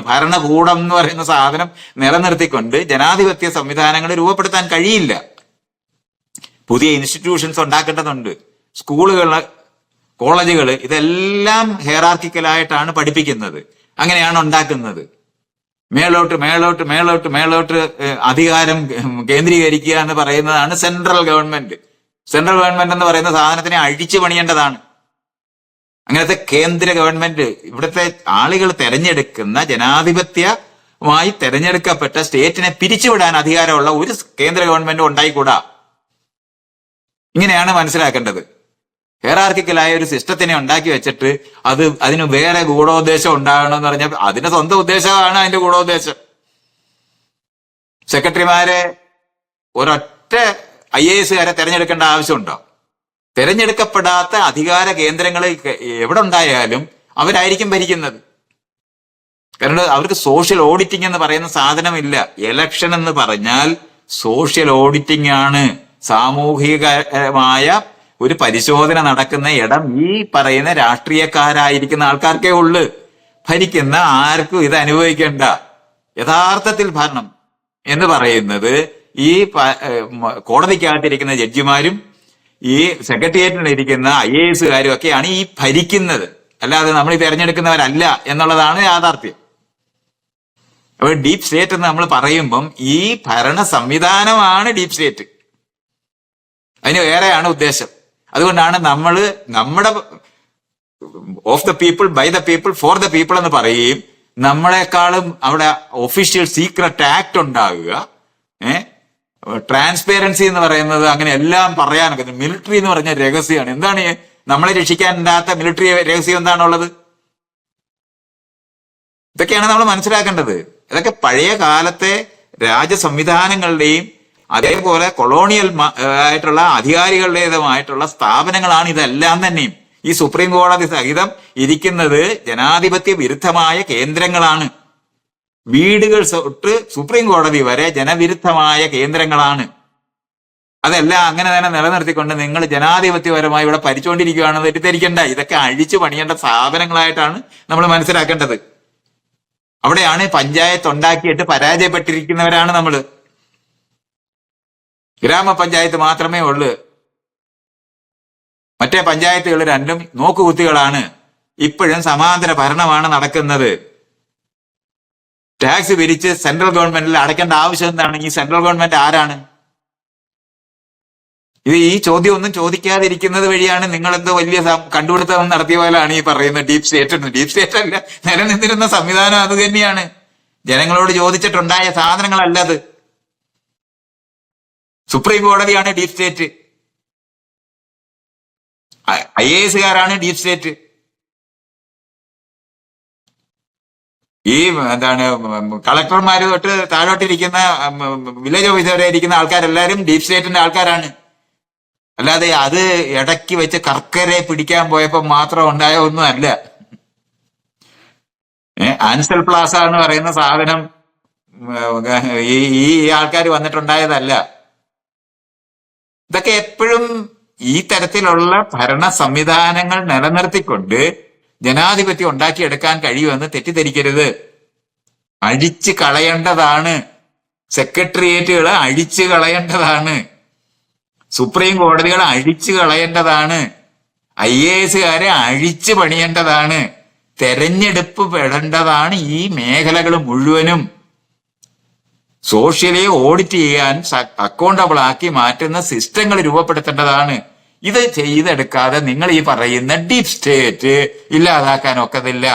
ഭരണകൂടം എന്ന് പറയുന്ന സാധനം നിലനിർത്തിക്കൊണ്ട് ജനാധിപത്യ സംവിധാനങ്ങൾ രൂപപ്പെടുത്താൻ കഴിയില്ല. പുതിയ ഇൻസ്റ്റിറ്റ്യൂഷൻസ് ഉണ്ടാക്കേണ്ടതുണ്ട്. സ്കൂളുകൾ കോളേജുകൾ ഇതെല്ലാം ഹെയറാർക്കിക്കലായിട്ടാണ് പഠിപ്പിക്കുന്നത്. അങ്ങനെയാണ് ഉണ്ടാക്കുന്നത്. മേളോട്ട് മേളോട്ട് മേളോട്ട് മേളോട്ട് അധികാരം കേന്ദ്രീകരിക്കുക എന്ന് പറയുന്നതാണ് സെൻട്രൽ ഗവൺമെന്റ് സെൻട്രൽ ഗവൺമെന്റ് എന്ന് പറയുന്ന സാധനത്തിനെ അഴിച്ചു പണിയേണ്ടതാണ്. അങ്ങനത്തെ കേന്ദ്ര ഗവൺമെന്റ് ഇവിടുത്തെ ആളുകൾ തെരഞ്ഞെടുക്കുന്ന ജനാധിപത്യമായി തെരഞ്ഞെടുക്കപ്പെട്ട സ്റ്റേറ്റിനെ പിരിച്ചുവിടാൻ അധികാരമുള്ള ഒരു കേന്ദ്ര ഗവൺമെന്റും ഉണ്ടായിക്കൂടാ. ഇങ്ങനെയാണ് മനസ്സിലാക്കേണ്ടത്. ഹെയറാർക്കിക്കലായ ഒരു സിസ്റ്റത്തിനെ ഉണ്ടാക്കി വെച്ചിട്ട് അത് അതിന് വേറെ ഗൂഢോദ്ദേശം ഉണ്ടാകണമെന്ന് പറഞ്ഞാൽ അതിന്റെ സ്വന്തം ഉദ്ദേശമാണ് അതിന്റെ ഗൂഢോദ്ദേശം. സെക്രട്ടറിമാരെ ഒരൊറ്റ ഐ എ എസുകാരെ തെരഞ്ഞെടുക്കേണ്ട ആവശ്യമുണ്ടോ? തെരഞ്ഞെടുക്കപ്പെടാത്ത അധികാര കേന്ദ്രങ്ങൾ എവിടെ ഉണ്ടായാലും അവരായിരിക്കും ഭരിക്കുന്നത്. കാരണം അവർക്ക് സോഷ്യൽ ഓഡിറ്റിംഗ് എന്ന് പറയുന്ന സാധനമില്ല. എലക്ഷൻ എന്ന് പറഞ്ഞാൽ സോഷ്യൽ ഓഡിറ്റിംഗ് ആണ്. സാമൂഹികമായ ഒരു പരിശോധന നടക്കുന്ന ഇടം ഈ പറയുന്ന രാഷ്ട്രീയക്കാരായിരിക്കുന്ന ആൾക്കാർക്കേ ഉള്ളു. ഭരിക്കുന്ന ആർക്കും ഇത് അനുഭവിക്കേണ്ട. യഥാർത്ഥത്തിൽ ഭരണം എന്ന് പറയുന്നത് ഈ കോടതിക്കകത്തിരിക്കുന്ന ജഡ്ജിമാരും ഈ സെക്രട്ടേറിയറ്റിൽ ഇരിക്കുന്ന ഐ എ എസുകാരും ഒക്കെയാണ് ഈ ഭരിക്കുന്നത്. അല്ലാതെ നമ്മൾ ഈ തെരഞ്ഞെടുക്കുന്നവരല്ല എന്നുള്ളതാണ് യാഥാർത്ഥ്യം. അപ്പൊ ഡീപ് സ്റ്റേറ്റ് എന്ന് നമ്മൾ പറയുമ്പം ഈ ഭരണ സംവിധാനമാണ് ഡീപ് സ്റ്റേറ്റ്. അതിന് വേറെയാണ് ഉദ്ദേശം. അതുകൊണ്ടാണ് നമ്മൾ നമ്മുടെ of the people by the people for the people എന്ന് പറയുകയും നമ്മളെക്കാളും അവിടെ ഒഫീഷ്യൽ സീക്രട്ട് ആക്ട് ഉണ്ടാകുക ഏഹ് ട്രാൻസ്പെറൻസി എന്ന് പറയുന്നത് അങ്ങനെ എല്ലാം പറയാനൊക്കെ മിലിറ്ററി എന്ന് പറഞ്ഞ രഹസ്യമാണ് എന്താണ് നമ്മളെ രക്ഷിക്കാനില്ലാത്ത മിലിറ്ററി രഹസ്യം എന്താണുള്ളത്? ഇതൊക്കെയാണ് നമ്മൾ മനസ്സിലാക്കേണ്ടത്. ഇതൊക്കെ പഴയ കാലത്തെ രാജ സംവിധാനങ്ങളുടെയും അതേപോലെ കൊളോണിയൽ ആയിട്ടുള്ള അധികാരികളുടേതുമായിട്ടുള്ള സ്ഥാപനങ്ങളാണ് ഇതെല്ലാം തന്നെയും. ഈ സുപ്രീം കോടതി സഹിതം ഇരിക്കുന്നത് ജനാധിപത്യ വിരുദ്ധമായ കേന്ദ്രങ്ങളാണ്. വീടുകൾ തൊട്ട് സുപ്രീം കോടതി വരെ ജനവിരുദ്ധമായ കേന്ദ്രങ്ങളാണ്. അതെല്ലാം അങ്ങനെ തന്നെ നിലനിർത്തിക്കൊണ്ട് നിങ്ങൾ ജനാധിപത്യപരമായി ഇവിടെ ഭരിച്ചുകൊണ്ടിരിക്കുകയാണെന്ന് തെറ്റിദ്ധരിക്കേണ്ട. ഇതൊക്കെ അഴിച്ചു പണിയേണ്ട സ്ഥാപനങ്ങളായിട്ടാണ് നമ്മൾ മനസ്സിലാക്കേണ്ടത്. അവിടെയാണ് പഞ്ചായത്ത് ഉണ്ടാക്കിയിട്ട് പരാജയപ്പെട്ടിരിക്കുന്നവരാണ് നമ്മൾ ഗ്രാമപഞ്ചായത്ത് മാത്രമേ ഉള്ളൂ. മറ്റേ പഞ്ചായത്തുകൾ രണ്ടും നോക്കുകുത്തികളാണ്. ഇപ്പോഴും സമാന്തര ഭരണമാണ് നടക്കുന്നത്. ടാക്സ് പിരിച്ച് സെൻട്രൽ ഗവൺമെന്റിൽ അടയ്ക്കേണ്ട ആവശ്യം എന്താണ് ഈ സെൻട്രൽ ഗവൺമെന്റ് ആരാണ് ഇത് ഈ ചോദ്യം ഒന്നും ചോദിക്കാതിരിക്കുന്നത് വഴിയാണ് നിങ്ങൾ എന്തോ വലിയ കണ്ടുപിടുത്തം നടത്തിയ പോലെയാണ് ഈ പറയുന്നത് ഡീപ് സ്റ്റേറ്റ് ഡീപ് സ്റ്റേറ്റ് അല്ല നിലനിന്നിരുന്ന സംവിധാനം അത് തന്നെയാണ് ജനങ്ങളോട് ചോദിച്ചിട്ടുണ്ടായ സാധനങ്ങളല്ല അത് സുപ്രീം കോടതിയാണ് ഡീപ് സ്റ്റേറ്റ് ഐ എ എസുകാരാണ് ഡീപ് സ്റ്റേറ്റ് ഈ എന്താണ് കളക്ടർമാര് തൊട്ട് താഴോട്ടിരിക്കുന്ന വില്ലേജ് ഓഫീസർ വരെ ഇരിക്കുന്ന ആൾക്കാരെല്ലാരും ഡീപ് സ്റ്റേറ്റിന്റെ ആൾക്കാരാണ്. അല്ലാതെ അത് ഇടയ്ക്ക് വെച്ച് കർക്കരെ പിടിക്കാൻ പോയപ്പോ മാത്രം ഉണ്ടായ ഒന്നും അല്ല ആൻസൽ പ്ലാസ എന്ന് പറയുന്ന സാധനം ഈ ഈ ആൾക്കാർ വന്നിട്ടുണ്ടായതല്ല. ഇതൊക്കെ എപ്പോഴും ഈ തരത്തിലുള്ള ഭരണ സംവിധാനങ്ങൾ നിലനിർത്തിക്കൊണ്ട് ജനാധിപത്യം ഉണ്ടാക്കിയെടുക്കാൻ കഴിയുമെന്ന് തെറ്റിദ്ധരിക്കരുത്. അഴിച്ചു കളയേണ്ടതാണ്. സെക്രട്ടേറിയറ്റുകൾ അഴിച്ചു കളയേണ്ടതാണ്. സുപ്രീം കോടതികൾ അഴിച്ചു കളയേണ്ടതാണ്. ഐ എ എസുകാരെ അഴിച്ചു പണിയേണ്ടതാണ്. തെരഞ്ഞെടുപ്പ് പെടേണ്ടതാണ് ഈ മേഖലകൾ മുഴുവനും. സോഷ്യലി ഓഡിറ്റ് ചെയ്യാൻ അക്കൗണ്ടബിൾ ആക്കി മാറ്റുന്ന സിസ്റ്റങ്ങൾ രൂപപ്പെടുത്തേണ്ടതാണ്. ഇത് ചെയ്തെടുക്കാതെ നിങ്ങൾ ഈ പറയുന്ന ഡീപ് സ്റ്റേറ്റ് ഇല്ലാതാക്കാൻ ഒക്കതില്ല